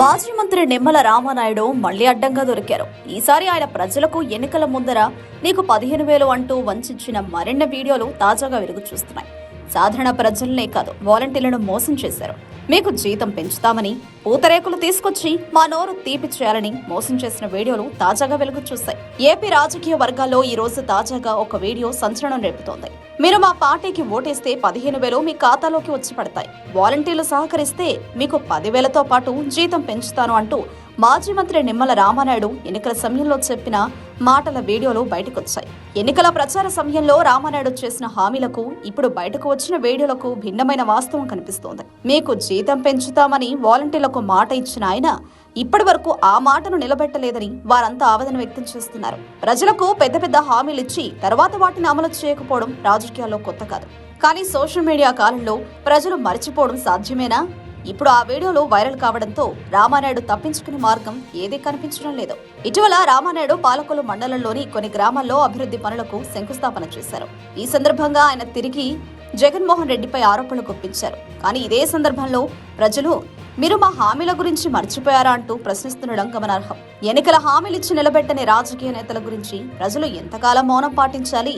మాజీ మంత్రి నిమ్మల రామానాయుడు మళ్ళీ అడ్డంగా దొరికారు. ఈసారి ఆయన ప్రజలకు ఎన్నికల ముందర నీకు పదిహేను వేలు అంటూ వంచిన మరిన్ని వీడియోలు తాజాగా వెలుగు చూస్తున్నాయి. సాధారణ ప్రజలనే కాదు వాలంటీర్లను మోసం చేశారు. మీకు జీతం పెంచుతామని పూతరేకులు తీసుకొచ్చి మా నోరు తీపి చేయాలని మోసం చేసిన వీడియోలు తాజాగా వెలుగు చూశాయి. ఏపీ రాజకీయ వర్గాల్లో ఈ రోజు తాజాగా ఒక వీడియో సంచలనం రేపుతోంది. మీరు మా పార్టీకి ఓటేస్తే పదిహేను వేలు మీ ఖాతాలోకి వచ్చి పడతాయి. వాలంటీర్లు సహకరిస్తే మీకు పదివేలతో పాటు జీతం పెంచుతాను అంటూ మాజీ మంత్రి నిమ్మల రామానాయుడు ఎన్నికల సమయంలో చెప్పిన మాటల వీడియోలు బయటకొచ్చాయి. ఎన్నికల ప్రచార సమయంలో రామానాయుడు చేసిన హామీలకు ఇప్పుడు బయటకు వచ్చిన వీడియోలకు భిన్నమైన వాస్తవం కనిపిస్తోంది. మీకు జీతం పెంచుతామని వాలంటీర్లకు మాట ఇచ్చిన ఆయన ఇప్పటి వరకు ఆ మాటను నిలబెట్టలేదని వారంతా ఆవేదన వ్యక్తం చేస్తున్నారు. ప్రజలకు పెద్ద పెద్ద హామీలు ఇచ్చి తర్వాత వాటిని అమలు చేయకపోవడం రాజకీయాల్లో కొత్త కాదు. కానీ సోషల్ మీడియా కాలంలో ప్రజలు మర్చిపోవడం సాధ్యమేనా? ఇప్పుడు ఆ వీడియోలు వైరల్ కావడంతో రామానాయుడు తప్పించుకునే మార్గం ఏదీ కనిపించడం లేదు. ఇటీవల రామానాయుడు పాలకొల్లు మండలంలోని కొన్ని గ్రామాల్లో అభివృద్ధి పనులకు శంకుస్థాపన చేశారు. ఈ సందర్భంగా ఆయన తిరిగి జగన్మోహన్ రెడ్డిపై ఆరోపణలు గుప్పించారు. కానీ ఇదే సందర్భంలో ప్రజలు మీరు మా హామీల గురించి మర్చిపోయారా అంటూ ప్రశ్నిస్తుండడం గమనార్హం ఎన్నికల హామీలిచ్చి నిలబెట్టని రాజకీయ నేతల గురించి ప్రజలు ఎంతకాలం మౌనం పాటించాలి?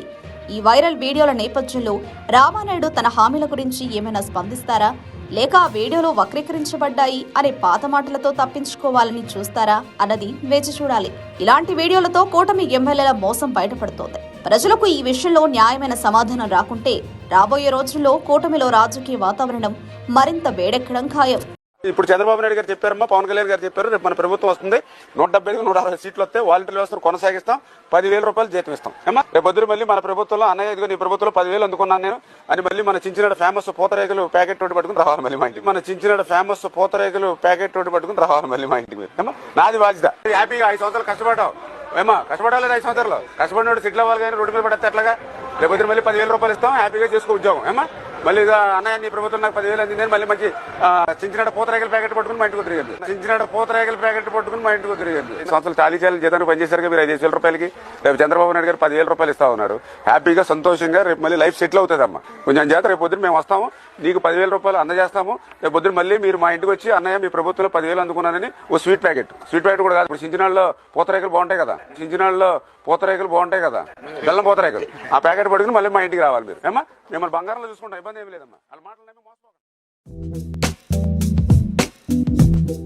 ఈ వైరల్ వీడియోల నేపథ్యంలో రామానాయుడు తన హామీల గురించి ఏమైనా స్పందిస్తారా? లేక ఆ వీడియోలో వక్రీకరించబడ్డాయి అనే పాత మాటలతో తప్పించుకోవాలని చూస్తారా అన్నది వేచి చూడాలి. ఇలాంటి వీడియోలతో కూటమి ఎమ్మెల్యేల మోసం బయటపడుతోంది. ప్రజలకు ఈ విషయంలో న్యాయమైన సమాధానం రాకుంటే రాబోయే రోజుల్లో కూటమిలో రాజకీయ వాతావరణం మరింత వేడెక్కడం ఖాయం. ఇప్పుడు చంద్రబాబు నాయుడు గారు చెప్పారమ్మా పవన్ కళ్యాణ్ గారు చెప్పారు రేపు మన ప్రభుత్వం వస్తుంది. నూట డెబ్బై నూట అరవై సీట్లు వస్తే వాలంటీర్ వ్యవస్థను కొనసాగిస్తాం. పదివేల రూపాయలు జీతం ఇస్తాం. ఏమా రేపు పొద్దున మళ్ళీ మన ప్రభుత్వంలో అన్నయ్య ఇదిగో నీ ప్రభుత్వంలో పదివేలు అందుకున్నాను నేను. అని మళ్ళీ మన చించినాడు ఫేమస్ పూతరేకులు ప్యాకెట్ రోడ్డు పట్టుకుని రావాలి మళ్ళీ మా ఇంటికి. మన చించినాడు ఫేమస్ పూతరేకులు ప్యాకెట్ రోడ్డు పట్టుకుని రావాలి మళ్ళీ మా ఇంటికి. ఏమా నాది బాధ్యత హ్యాపీగా ఐదు సంవత్సరాలు కష్టపడ్డావు. ఏమా కష్టపడాలి ఐదు సంవత్సరాలు. కష్టపడినాడు సిట్లు అవ్వాలి కానీ రోడ్డు మీద పడితే ఎట్లాగా? రేపు పొద్దున మళ్ళీ పదివేల రూపాయలు ఇస్తాం. హ్యాపీగా చేసుకో ఉద్యోగం. ఏమా మళ్ళీ అన్నయ్య నీ ప్రభుత్వం నాకు పదివేలు అందింది మళ్ళీ మంచి ఆ, చించినాడ పూతరేగల ప్యాకెట్ పట్టుకుని మా ఇంటికి తిరిగింది. చించినాడ పూతరేగల ప్యాకెట్ పట్టుకుని మా ఇంటికి తిరిగింది. సంవత్సరాలు ఖాళీ చాలీ జీతాన్ని పనిచేశారు మీరు ఐదు వేల రూపాయలకి. రేపు చంద్రబాబు నాయుడు గారు పదివేల రూపాయలు ఇస్తా ఉన్నారు. హ్యాపీగా సంతోషంగా రేపు మళ్ళీ లైఫ్ సెటిల్ అవుతుంది కొంచెం చేత రేపు పొద్దున మేము వస్తాము. నీకు పదివేల రూపాయలు అందజేస్తాము. రేపు పొద్దున మళ్ళీ మీరు మా ఇంటికి వచ్చి అన్నయ్య మీ ప్రభుత్వంలో పదివేలు అందుకున్నానని ఓ స్వీట్ ప్యాకెట్. స్వీట్ ప్యాకెట్ కూడా కాదు. ఇప్పుడు చించినాళ్ళలో పూతరేకులు బాగుంటాయి కదా. చించినాళ్ళలో పూతరేకులు బాగుంటాయి కదా. బెల్లం పూతరేకులు ఆ ప్యాకెట్ పట్టుకుని మళ్ళీ మా ఇంటికి రావాలి మీరు. ఏమా మిమ్మల్ని బంగారంలో చూసుకుంటా ఇబ్బంది ఏమి లేదమ్మా. వాళ్ళ మాటలు మోసపోకండి.